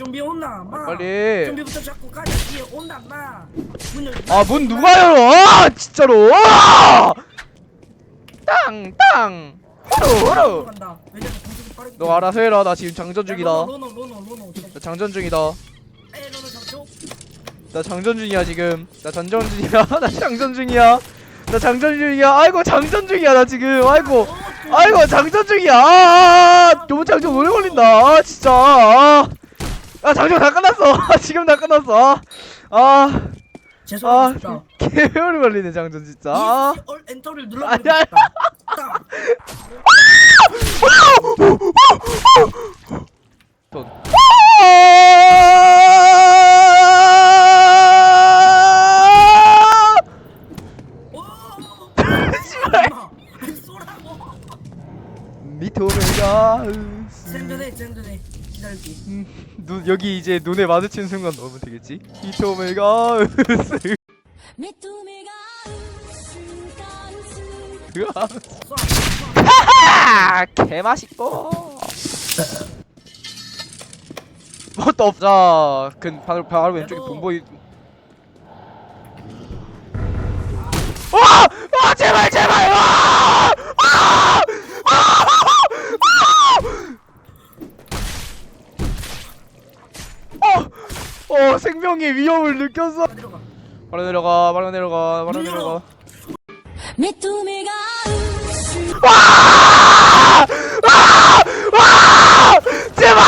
좀비 온나 마 빨리. 좀비부터 잡고 가자 뒤에 온나 마 문을 아 문 누가 열어? 아 진짜로. 아! 땅 땅. 호로 호로. 간다 왜냐면 공속이 빠르기 너 알아서 해라. 나 지금 장전 중이다. 로노 로노 로노 로노 나 장전 중이다. 에 로노 잡죠 나 장전 중이야 지금. 나 장전 중이야. 나 장전 중이야. 나 장전 중이야. 아이고 장전 중이야 나 지금. 아이고. 아이고 장전 중이야. 아, 아, 너무 장전 오래 걸린다. 아 진짜. 아, 아 장전 다 끝났어. 아, 지금 다 끝났어. 아, 아, 죄송합니다 아개 오래 걸리네 장전 진짜. 아. 이 얼 엔터를 눌러버리고 아니. 아니, 쏘라고 미토메가. 샌드네 샌드네 기다릴게 음, 눈 여기 이제 눈에 마주친 순간 넣으면 되겠지? 미토메가. 내 꿈에가 순간순 으아. 쏴 아, 개 맛있고. 뭐또 없자. 그 바로 바로 왼쪽에 본보이. 와! 와 제발 제발! 와! 와! 생명의 위험을 느꼈어. 빨리 내려가, 빨리 내려가, 빨리 내려가. 메뚜미가 와! 와! 와! 제발!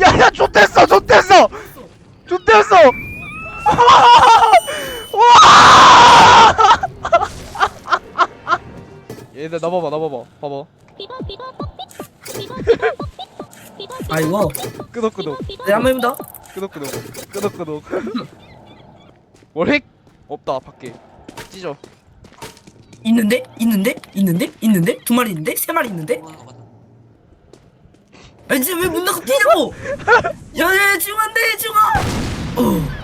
야야 좋댔어 좋댔어 좋댔어 와! 와! 얘들 나봐봐, 나봐봐, 봐봐. 아이고 끄덕끄덕, 네 한 번 해본다 끄덕끄덕, 끄덕끄덕. 월핵? 없다, 밖에. 찢어. 있는데? 있는데? 있는데? 있는데? 두 마리 있는데? 세 마리 있는데? 아 이제 왜문 닫고 뛰냐고! 야야 지금 안돼 지금 어.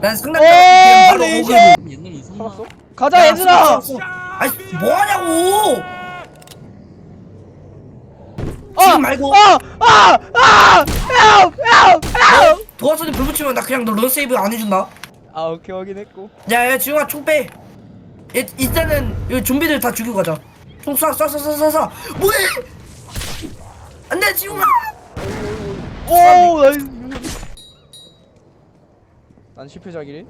난 오, 상담 그냥 바로 네, 옛날 살았어? 가자, 얘들아! 아니 뭐하냐고 어, 지금 말고 아, 아, 아, 헬p, 헬p. 도화선에 불 붙이면 나 그냥 너 런세이브 안 해준다 아, 오케이, 확인했고. 야야 지웅아 총빼 일단은 이 좀비들 다 죽이고 가자 총쏴쏴쏴쏴쏴 뭐해 안돼 지웅아 오, 나이스. 난 실패작이래.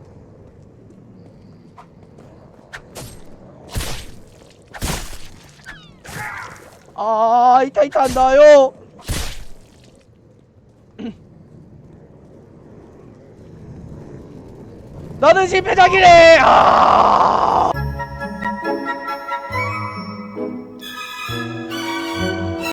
아, 이타 이타 한다요. 나는 실패작이래. 아.